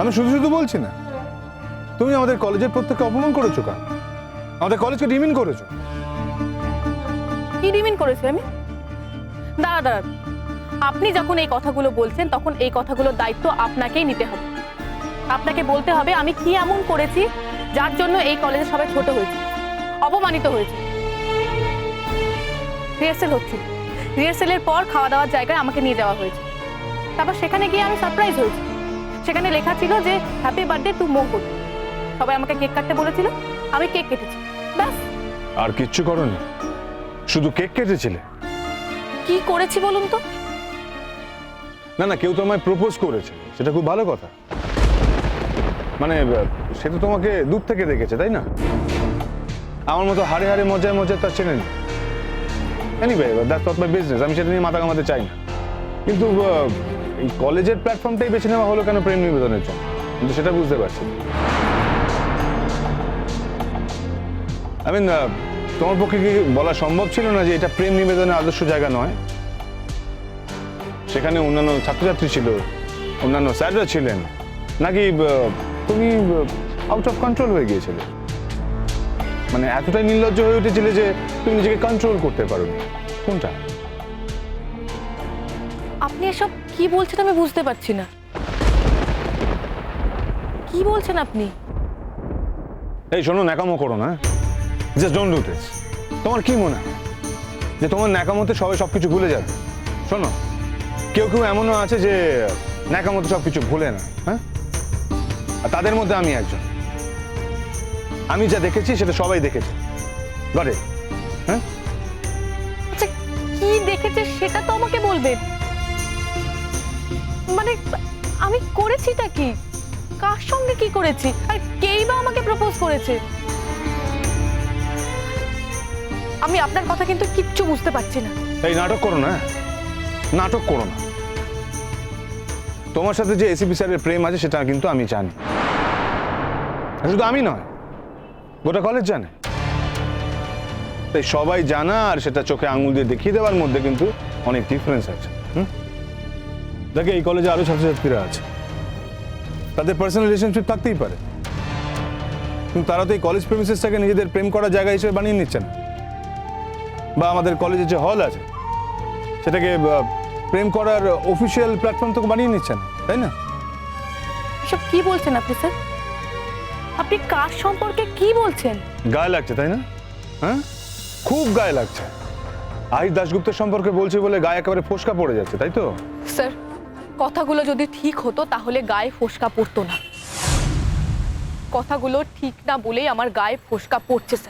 আমি শুধু শুধু বলছি না, তুমি আমাদের কলেজের প্রত্যেককে অপমান করেছ কা আমাদের কলেজকে ডিমিন করেছ। কি ডিমিন করেছি আমি? দাঁড়া দাঁড়া। আপনি যখন এই কথাগুলো বলছেন, তখন এই কথাগুলোর দায়িত্ব আপনাকেই নিতে হবে। আপনাকে বলতে হবে, আমি কি এমন করেছি যার জন্য এই কলেজে সবাই ছোট হয়েছে, অপমানিত হয়েছে। রিহার্সেল হচ্ছে। রিহার্সেলের পর খাওয়া দাওয়ার জায়গায় আমাকে নিয়ে যাওয়া হয়েছে। তারপর সেখানে গিয়ে আমি সারপ্রাইজ হয়েছি। সেখানে লেখা ছিল যে হ্যাপি বার্থডে টু মঙ্গল সবাই আমাকে কেক কাটতে বলেছিল আমি কেক কেটেছি। ব্যাস। আর কিচ্ছু করনি? শুধু কেক কেটেছিলে? কি করেছি বলুন তো? না না কেউ তো আমায় প্রপোজ করেছে। সেটা খুব ভালো কথা। মানে সে তো তোমাকে দূর থেকে দেখেছে তাই না? আমার মতো হারে হারে মজায় মজায় তার চেনে নি। Anyway that's not my business আমি সেটা নিয়ে মাথা কামাতে চাই না। কিন্তু এই কলেজের প্ল্যাটফর্মটাই বেছে নেওয়া হলো কেন প্রেম নিবেদনের জন্য? কিন্তু সেটা বুঝতে পারছি আই মিন তোমার পক্ষে কি বলা সম্ভব ছিল না যে এটা প্রেম নিবেদনের আদর্শ জায়গা নয়? সেখানে অন্যান্য ছাত্রছাত্রী ছিল, অন্যান্য স্যাররা ছিলেন, নাকি তুমি আউট অফ কন্ট্রোল হয়ে গিয়েছিলে? মানে এতটাই নির্লজ্জ হয়ে উঠেছিলে যে তুমি নিজেকে কন্ট্রোল করতে পারো কোনটা? আপনি এসব কি বলছেন আমি বুঝতে পারছি না। কি বলছেন আপনি? এই শোনো ন্যাকামো করো না জাস্ট ডোন্ট ডু দিস তোমার কি মনে হয়? যে তোমার ন্যাকামোতে সবাই সব কিছু ভুলে যাবে? শোনো কেউ কেউ এমনও আছে যে ন্যাকামোতে সব কিছু ভুলে না হ্যাঁ? আর তাদের মধ্যে আমি একজন। আমি যা দেখেছি সেটা সবাই দেখেছে। গড়ে হ্যাঁ? আচ্ছা কি দেখেছে সেটা তো আমাকে বলবেন মানে আমি করেছিটা কি? কার সঙ্গে কি করেছি? আর কেই বা আমাকে প্রপোজ করেছে? আমি আপনার কথা কিন্তু কিচ্ছু বুঝতে পারছি না। এই নাটক করো না নাটক করো না। তোমার সাথে যে এসিপি স্যারের প্রেম আছে, সেটা কিন্তু আমি জানি। শুধু আমি নয়, গোটা কলেজ জানে। তাই সবাই জানা আর সেটা চোখে আঙুল দিয়ে দেখিয়ে দেওয়ার মধ্যে কিন্তু অনেক ডিফারেন্স আছে, হুম? দেখে এই কলেজে আরও ছাত্রছাত্রীরা আছে। তাদের পার্সোনাল রিলেশনশিপ থাকতেই পারে। কিন্তু তারা তো এই কলেজ প্রেমিসেসটাকে নিজেদের প্রেম করার জায়গা হিসেবে বানিয়ে নিচ্ছেন বা আমাদের কলেজের যে হল আছে সেটাকে প্রেম করার অফিসিয়াল প্ল্যাটফর্ম তো বানিয়ে নিচ্ছেন তাই না? এসব কি বলছেন আপনি স্যার? আপনি কার সম্পর্কে কি বলছেন? গায়ে লাগছে তাই না? হ্যাঁ? খুব গায়ে লাগছে। আহির দাশগুপ্তের সম্পর্কে বলছি বলে গায়ে একেবারে ফোসকা পড়ে যাচ্ছে তাই তো? স্যার কথাগুলো যদি ঠিক হতো, তাহলে গায়ে ফোসকা পড়তো না। কথাগুলো ঠিক না বলেই আমার গায়ে ফোসকা পড়ছে, স্যার।